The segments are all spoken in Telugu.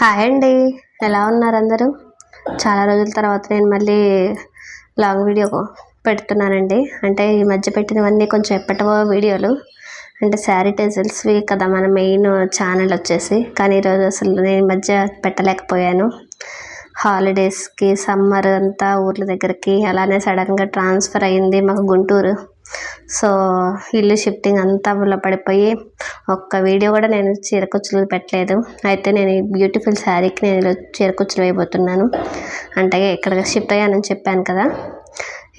హాయ్ అండి. ఎలా ఉన్నారు అందరూ? చాలా రోజుల తర్వాత నేను మళ్ళీ లాంగ్ వీడియో పెడుతున్నానండి. అంటే ఈ మధ్య పెట్టినవన్నీ కొంచెం ఎప్పటివో వీడియోలు. అంటే శారీ టెజిల్స్వి కదా మన మెయిన్ ఛానల్ వచ్చేసి. కానీ ఈరోజు అసలు నేను ఈ మధ్య పెట్టలేకపోయాను. హాలిడేస్కి సమ్మర్ అంతా ఊర్ల దగ్గరికి అలానే సడన్గా ట్రాన్స్ఫర్ అయింది మాకు గుంటూరు. సో ఇల్లు షిఫ్టింగ్ అంతా వల్ల పడిపోయి ఒక్క వీడియో కూడా నేను చీరకుచ్చులు పెట్టలేదు. అయితే నేను ఈ బ్యూటిఫుల్ శారీకి నేను ఈరోజు చీరకుచ్చులు అంటే ఇక్కడ షిఫ్ట్ అయ్యానని చెప్పాను కదా.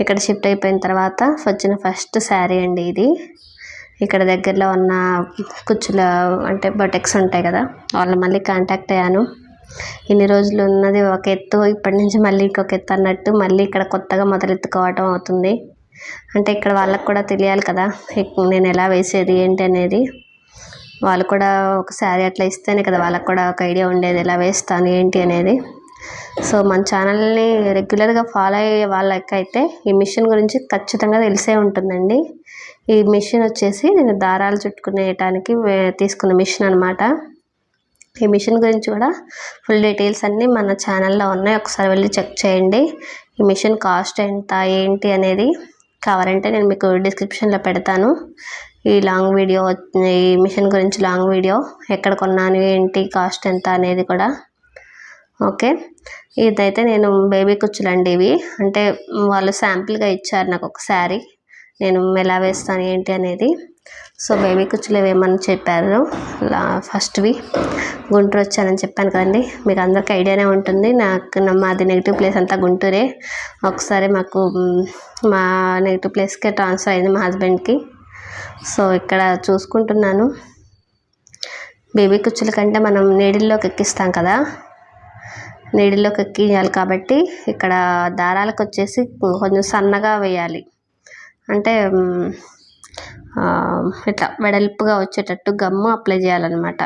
ఇక్కడ షిఫ్ట్ అయిపోయిన తర్వాత వచ్చిన ఫస్ట్ శారీ అండి ఇది. ఇక్కడ దగ్గరలో ఉన్న కుచ్చుల అంటే బొటెక్స్ ఉంటాయి కదా వాళ్ళు మళ్ళీ కాంటాక్ట్ అయ్యాను. ఇన్ని రోజులు ఉన్నది ఒక ఎత్తు ఇప్పటి నుంచి మళ్ళీ ఇంకొక ఎత్తు అన్నట్టు మళ్ళీ ఇక్కడ కొత్తగా మొదలెత్తుకోవటం అవుతుంది. అంటే ఇక్కడ వాళ్ళకు కూడా తెలియాలి కదా నేను ఎలా వేసేది ఏంటి అనేది. వాళ్ళు కూడా ఒక శారీ అట్లా ఇస్తేనే కదా వాళ్ళకు కూడా ఒక ఐడియా ఉండేది ఎలా వేస్తాను ఏంటి అనేది. సో మన ఛానల్ని రెగ్యులర్గా ఫాలో అయ్యే వాళ్ళకైతే ఈ మిషన్ గురించి ఖచ్చితంగా తెలిసే ఉంటుందండి. ఈ మిషన్ వచ్చేసి నేను దారాలు చుట్టుకునేయటానికి తీసుకున్న మిషన్ అనమాట ఈ మిషన్ గురించి కూడా ఫుల్ డీటెయిల్స్ అన్నీ మన ఛానల్లో ఉన్నాయి. ఒకసారి వెళ్ళి చెక్ చేయండి. ఈ మిషన్ కాస్ట్ ఎంత ఏంటి అనేది. కావాలంటే నేను మీకు డిస్క్రిప్షన్లో పెడతాను. ఈ లాంగ్ వీడియో ఈ మిషన్ గురించి లాంగ్ వీడియో ఎక్కడ కొన్నాను ఏంటి కాస్ట్ ఎంత అనేది కూడా. ఓకే? ఇదైతే నేను బేబీ కుచ్చులండి ఇవి. అంటే వాళ్ళు శాంపిల్గా ఇచ్చారు నాకు ఒక శారీ నేను ఎలా వేస్తాను ఏంటి అనేది. సో బేబీ కుచ్చులు వేయమని చెప్పారు? ఫస్ట్వి గుంటూరు వచ్చానని చెప్పాను కదండి. మీకు అందరికీ ఐడియానే ఉంటుంది. నాకు మాది నెగిటివ్ ప్లేస్ అంతా గుంటూరే. ఒకసారి మాకు మా నెగిటివ్ ప్లేస్కే ట్రాన్స్ఫర్ అయింది మా హస్బెండ్కి సో ఇక్కడ చూసుకుంటున్నాను. బేబీ కుచ్చుల కంటే మనం నీడిల్లోకి ఎక్కిస్తాం కదా. నీడిల్లోకి ఎక్కియాలి కాబట్టి ఇక్కడ దారాలకు వచ్చేసి కొంచెం సన్నగా వేయాలి. అంటే ఇట్లా వెడల్పుగా వచ్చేటట్టు గమ్ము అప్లై చేయాలన్నమాట.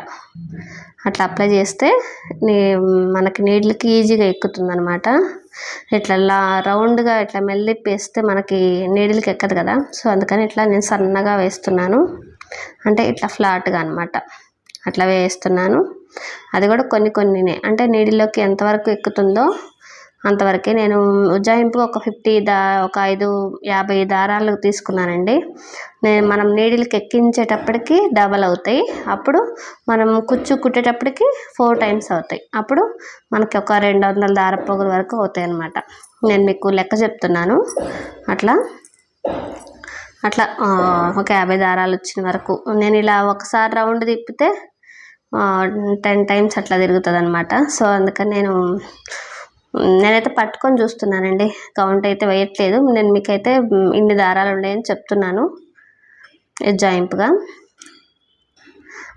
అట్లా అప్లై చేస్తే నీ మనకి నీళ్ళకి ఈజీగా ఎక్కుతుందనమాట ఇట్లా రౌండ్గా ఇట్లా మెల్లిప్పేస్తే మనకి నీడిల్కి ఎక్కదు కదా. సో అందుకని ఇట్లా నేను సన్నగా వేస్తున్నాను. అంటే ఇట్లా ఫ్లాట్గా అనమాట అట్లా వేస్తున్నాను. అది కూడా కొన్ని కొన్నినే. అంటే నీడిలోకి ఎంతవరకు ఎక్కుతుందో అంతవరకే నేను ఉజ్జాయింపు ఒక ఫిఫ్టీ దా ఒక ఐదు యాభై దారాలు తీసుకున్నానండి. నేను మనం నీడిల్కి ఎక్కించేటప్పటికి డబల్ అవుతాయి. అప్పుడు మనం కుచ్చు కుట్టేటప్పటికి ఫోర్ టైమ్స్ అవుతాయి. అప్పుడు మనకి ఒక రెండు వందల దార పొగల వరకు అవుతాయి అన్నమాట. నేను మీకు లెక్క చెప్తున్నాను. అట్లా అట్లా ఒక యాభై దారాలు వచ్చిన వరకు. నేను ఇలా ఒకసారి రౌండ్ తిప్పితే టెన్ టైమ్స్ అట్లా తిరుగుతుంది అనమాట సో అందుకని నేను నేనైతే పట్టుకొని చూస్తున్నానండి. కౌంట్ అయితే వేయట్లేదు. నేను మీకైతే ఇన్ని దారాలు ఉన్నాయని చెప్తున్నాను. జాయింపుగా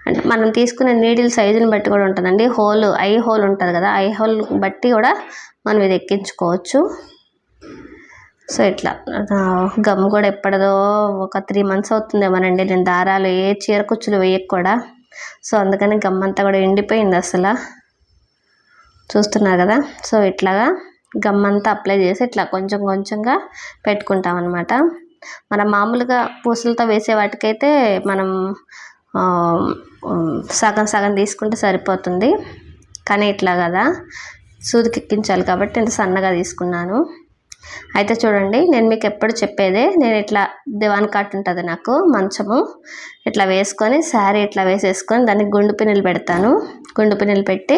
అంటే మనం తీసుకునే నీడిల్ సైజుని బట్టి కూడా ఉంటుందండి. హోల్ ఐ హోల్ ఉంటుంది కదా. ఐ హోల్ బట్టి కూడా మనం ఇది ఎక్కించుకోవచ్చు. సో ఇట్లా. గమ్ కూడా ఎప్పటిదో ఒక త్రీ మంత్స్ అవుతుందేమోనండి. నేను దారాలు ఏ చీర కుచ్చులు వేయక కూడా. సో అందుకని గమ్ అంతా కూడా ఎండిపోయింది అసలు. చూస్తున్నారు కదా? సో ఇట్లాగా గమ్ అంతా అప్లై చేసి ఇట్లా కొంచెం కొంచెంగా పెట్టుకుంటాం అనమాట మనం మామూలుగా పూసలతో వేసే వాటికైతే మనం సగం సగం తీసుకుంటే సరిపోతుంది. కానీ ఇట్లా కదా? సూదికి ఎక్కించాలి కాబట్టి ఇంత సన్నగా తీసుకున్నాను. అయితే చూడండి నేను మీకు ఎప్పుడు చెప్పేదే నేను ఇట్లా దివాన్ కాట్ ఉంటుంది నాకు మంచము. ఇట్లా వేసుకొని శారీ ఇట్లా వేసేసుకొని దానికి గుండు పిన్నులు పెడతాను. గుండు పిన్నులు పెట్టి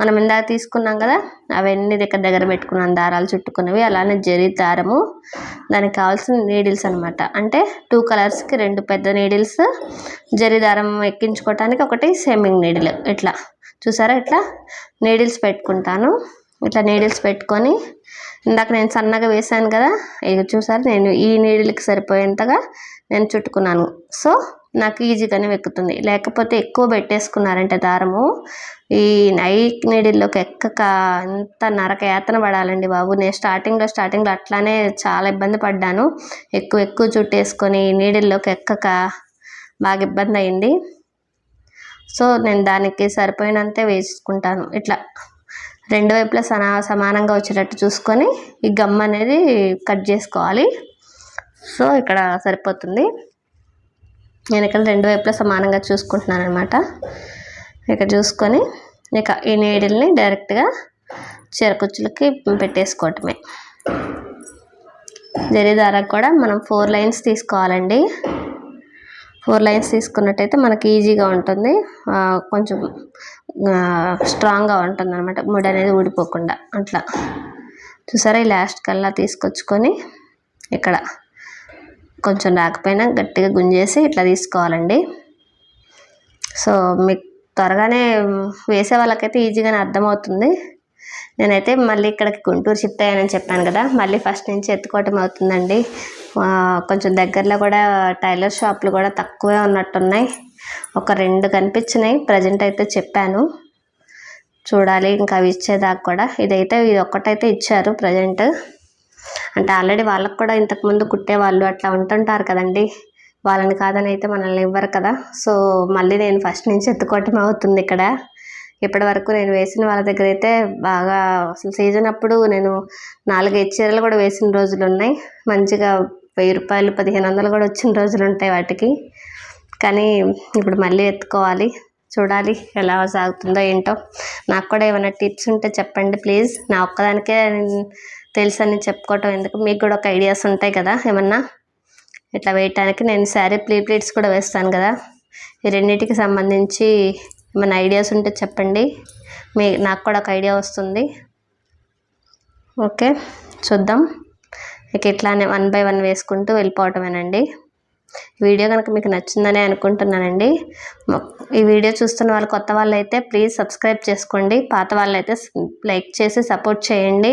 మనం ఇందాక తీసుకున్నాం కదా అవన్నీ దగ్గర దగ్గర పెట్టుకున్నాను దారాలు చుట్టుకున్నవి అలానే జరి దారము. దానికి కావాల్సిన నీడిల్స్ అనమాట అంటే టూ కలర్స్కి రెండు పెద్ద నీడిల్స్ జరి దారం ఎక్కించుకోవటానికి ఒకటి సేమింగ్ నీడిల్ ఇట్లా. చూసారా ఇట్లా? నీడిల్స్ పెట్టుకుంటాను. ఇట్లా నీడిల్స్ పెట్టుకొని ఇందాక నేను సన్నగా వేసాను కదా ఇక చూసారు? నేను ఈ నీడిల్కి సరిపోయేంతగా నేను చుట్టుకున్నాను. సో నాకు ఈజీగానే ఎక్కుతుంది లేకపోతే ఎక్కువ పెట్టేసుకున్నారంటే దారము. ఈ నైక్ నీడిల్లోకి ఎక్కక ఎంత నరక యాతన పడాలండి బాబు. నేను స్టార్టింగ్లో స్టార్టింగ్లో అట్లానే చాలా ఇబ్బంది పడ్డాను. ఎక్కువ ఎక్కువ చుట్టేసుకొని నీడిల్లోకి ఎక్కక బాగా ఇబ్బంది అయింది. సో నేను దానికి సరిపోయినంతే వేసుకుంటాను. ఇట్లా. రెండు వైపులా సనా సమానంగా వచ్చేటట్టు చూసుకొని ఈ గమ్ అనేది కట్ చేసుకోవాలి. సో ఇక్కడ సరిపోతుంది. నేను ఇక్కడ రెండు వైపులా సమానంగా చూసుకుంటున్నాను అనమాట ఇక్కడ చూసుకొని ఇక ఈ నీడిల్ని డైరెక్ట్గా చీరకుచ్చులకి పెట్టేసుకోవటమే. జరీ దారాకు కూడా మనం ఫోర్ లైన్స్ తీసుకోవాలండి. ఫోర్ లైన్స్ తీసుకున్నట్టయితే మనకి ఈజీగా ఉంటుంది. కొంచెం స్ట్రాంగ్గా ఉంటుంది అనమాట ముడి అనేది ఊడిపోకుండా. అట్లా. చూసారా? ఈ లాస్ట్ కల్లా తీసుకొచ్చుకొని ఇక్కడ కొంచెం రాకపోయినా గట్టిగా గుంజేసి ఇట్లా తీసుకోవాలండి. సో మీకు త్వరగానే వేసే వాళ్ళకైతే ఈజీగానే అర్థమవుతుంది. నేనైతే మళ్ళీ ఇక్కడికి గుంటూరు షిఫ్ట్ అయ్యానని చెప్పాను కదా మళ్ళీ ఫస్ట్ నుంచి ఎత్తుకోవటం అవుతుందండి. కొంచెం దగ్గరలో కూడా టైలర్ షాపులు కూడా తక్కువే ఉన్నట్టున్నాయి. ఒక రెండు కనిపించినాయి ప్రజెంట్ అయితే చెప్పాను. చూడాలి ఇంకా అవి ఇచ్చేదాకా కూడా. ఇదైతే ఇది ఒక్కటైతే ఇచ్చారు ప్రజెంట్. అంటే ఆల్రెడీ వాళ్ళకు కూడా ఇంతకుముందు కుట్టేవాళ్ళు అట్లా ఉంటుంటారు కదండి. వాళ్ళని కాదని అయితే మనల్ని ఇవ్వరు కదా. సో మళ్ళీ నేను ఫస్ట్ నుంచి ఎత్తుకోవటం అవుతుంది ఇక్కడ. ఇప్పటి వరకు నేను వేసిన వాళ్ళ దగ్గర అయితే బాగా అసలు సీజన్ అప్పుడు నేను నాలుగైదు చీరలు కూడా వేసిన రోజులు ఉన్నాయి. మంచిగా వెయ్యి రూపాయలు పదిహేను వందలు కూడా వచ్చిన రోజులు ఉంటాయి వాటికి. కానీ ఇప్పుడు మళ్ళీ ఎత్తుకోవాలి. చూడాలి ఎలా సాగుతుందో ఏంటో. నాకు కూడా ఏమైనా టిప్స్ ఉంటే చెప్పండి ప్లీజ్. నా ఒక్కదానికే తెలుసని చెప్పుకోవటం ఎందుకు? మీకు కూడా ఒక ఐడియాస్ ఉంటాయి కదా ఏమన్నా? ఇట్లా వేయటానికి నేను శారీ ప్లీ ప్లీట్స్ కూడా వేస్తాను కదా. ఈ రెండింటికి సంబంధించి ఏమైనా ఐడియాస్ ఉంటే చెప్పండి. మీ నాకు కూడా ఒక ఐడియా వస్తుంది. ఓకే చూద్దాం. ఇక ఇట్లానే వన్ బై వన్ వేసుకుంటూ వెళ్ళిపోవటమేనండి. వీడియో కనుక మీకు నచ్చిందని అనుకుంటున్నానండి. ఈ వీడియో చూస్తున్న వాళ్ళు కొత్త వాళ్ళు అయితే ప్లీజ్ సబ్స్క్రైబ్ చేసుకోండి. పాత వాళ్ళు అయితే లైక్ చేసి సపోర్ట్ చేయండి.